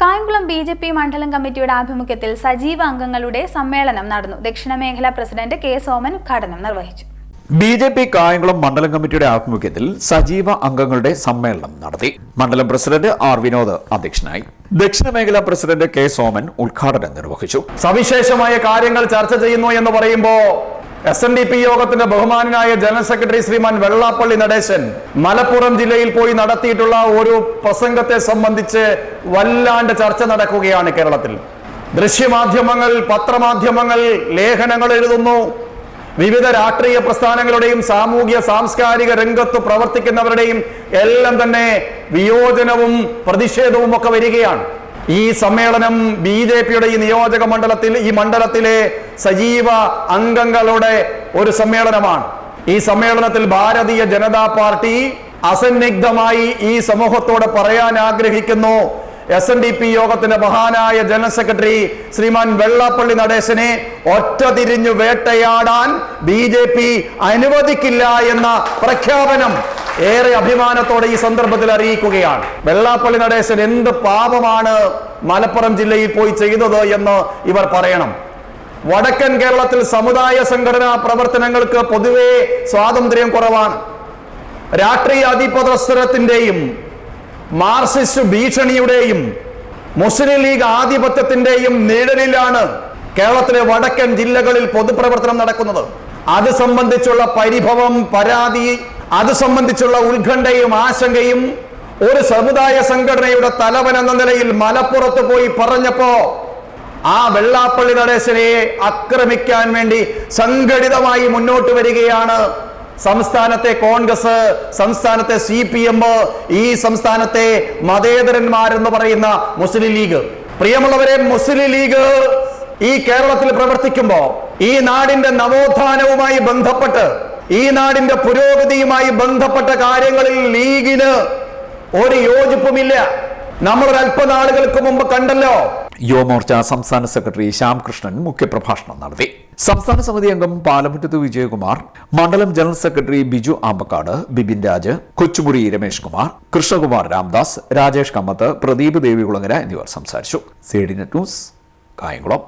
Kayamkulam B J P മണ്ഡലം കമ്മിറ്റിയുടെ ആഭിമുഖ്യത്തിൽ സജീവ അംഗങ്ങളുടെ സമ്മേളനം നടന്നു. ദക്ഷിണ മേഖലാ പ്രസിഡന്റ് കെ സോമൻ ഉദ്ഘാടനം നിർവഹിച്ചു. ബി ജെ പി കായംകുളം മണ്ഡലം കമ്മിറ്റിയുടെ ആഭിമുഖ്യത്തിൽ സജീവ അംഗങ്ങളുടെ സമ്മേളനം നടത്തി. മണ്ഡലം പ്രസിഡന്റ് ആർ വിനോദ് അധ്യക്ഷനായി. ദക്ഷിണ മേഖലാ പ്രസിഡന്റ് കെ സോമൻ ഉദ്ഘാടനം നിർവഹിച്ചു. സവിശേഷമായ കാര്യങ്ങൾ ചർച്ച ചെയ്യുന്നു എന്ന് പറയുമ്പോ എസ് എൻ ഡി പി യോഗത്തിന്റെ ബഹുമാനായ ജനറൽ സെക്രട്ടറി ശ്രീമാൻ വെള്ളാപ്പള്ളി നടേശൻ മലപ്പുറം ജില്ലയിൽ പോയി നടത്തിയിട്ടുള്ള ഒരു പ്രസംഗത്തെ സംബന്ധിച്ച് വല്ലാണ്ട് ചർച്ച നടക്കുകയാണ് കേരളത്തിൽ. ദൃശ്യമാധ്യമങ്ങൾ പത്രമാധ്യമങ്ങൾ ലേഖനങ്ങൾ എഴുതുന്നു. വിവിധ രാഷ്ട്രീയ പ്രസ്ഥാനങ്ങളുടെയും സാമൂഹ്യ സാംസ്കാരിക രംഗത്ത് പ്രവർത്തിക്കുന്നവരുടെയും എല്ലാം തന്നെ വിയോജനവും പ്രതിഷേധവും ഒക്കെ വരികയാണ്. ഈ സമ്മേളനം ബി ജെ പിയുടെ ഈ നിയോജക മണ്ഡലത്തിൽ ഈ മണ്ഡലത്തിലെ സജീവ അംഗങ്ങളുടെ ഒരു സമ്മേളനമാണ്. ഈ സമ്മേളനത്തിൽ ഭാരതീയ ജനതാ പാർട്ടി അസന്നിഗ്ധമായി ഈ സമൂഹത്തോട് പറയാൻ ആഗ്രഹിക്കുന്നു. എസ് എൻ ഡി പി യോഗത്തിന്റെ മഹാനായ ജനറൽ സെക്രട്ടറി ശ്രീമാൻ വെള്ളാപ്പള്ളി നടേശനെ ഒറ്റ തിരിഞ്ഞു വേട്ടയാടാൻ ബി അനുവദിക്കില്ല എന്ന പ്രഖ്യാപനം ഏറെ അഭിമാനത്തോടെ ഈ സന്ദർഭത്തിൽ അറിയിക്കുകയാണ്. വെള്ളാപ്പള്ളി നടേശൻ എന്ത് പാപമാണ് മലപ്പുറം ജില്ലയിൽ പോയി ചെയ്തത് എന്ന് ഇവർ പറയണം. വടക്കൻ കേരളത്തിൽ സമുദായ സംഘടനാ പ്രവർത്തനങ്ങൾക്ക് പൊതുവെ സ്വാതന്ത്ര്യം കുറവാണ്. രാഷ്ട്രീയ അധിപതസ്വരത്തിന്റെയും മാർസിസ്റ്റ് ഭീഷണിയുടെയും മുസ്ലിം ലീഗ് ആധിപത്യത്തിന്റെയും നിഴലിലാണ് കേരളത്തിലെ വടക്കൻ ജില്ലകളിൽ പൊതുപ്രവർത്തനം നടക്കുന്നത്. അത് സംബന്ധിച്ചുള്ള പരിഭവം പരാതി അത് സംബന്ധിച്ചുള്ള ഉത്കണ്ഠയും ആശങ്കയും ഒരു സമുദായ സംഘടനയുടെ തലവൻ എന്ന നിലയിൽ മലപ്പുറത്ത് പോയി പറഞ്ഞപ്പോ ആ വെള്ളാപ്പള്ളി നടേശനെ ആക്രമിക്കാൻ വേണ്ടി സംഘടിതമായി മുന്നോട്ട് വരികയാണ്. സംസ്ഥാനത്തെ കോൺഗ്രസ് സംസ്ഥാനത്തെ സി പി എം ഈ സംസ്ഥാനത്തെ മതേതരന്മാരെന്ന് പറയുന്ന മുസ്ലിം ലീഗ്. പ്രിയമുള്ളവരെ മുസ്ലിം ലീഗ് ഈ കേരളത്തിൽ പ്രവർത്തിക്കുമ്പോ ഈ നാടിന്റെ നവോത്ഥാനവുമായി ബന്ധപ്പെട്ട് ഈ നാടിന്റെ പുരോഗതിയുമായി ബന്ധപ്പെട്ട കാര്യങ്ങളിൽ ലീഗിന് ഒരു യോജിപ്പുമില്ല. നമ്മൾ അല്പനാളുകൾക്ക് മുമ്പ് കണ്ടല്ലോ. യുവമോർച്ച സംസ്ഥാന സെക്രട്ടറി ശ്യാംകൃഷ്ണൻ മുഖ്യപ്രഭാഷണം നടത്തി. സംസ്ഥാന സമിതി അംഗം പാലമുറ്റത്ത് വിജയകുമാർ മണ്ഡലം ജനറൽ സെക്രട്ടറി ബിജു ആമ്പക്കാട് ബിബിൻ രാജ് കൊച്ചുമുറി രമേഷ് കുമാർ കൃഷ്ണകുമാർ രാംദാസ് രാജേഷ് കമ്മത്ത് പ്രദീപ് ദേവികുളങ്ങര എന്നിവർ സംസാരിച്ചു. C D net news Kayamkulam.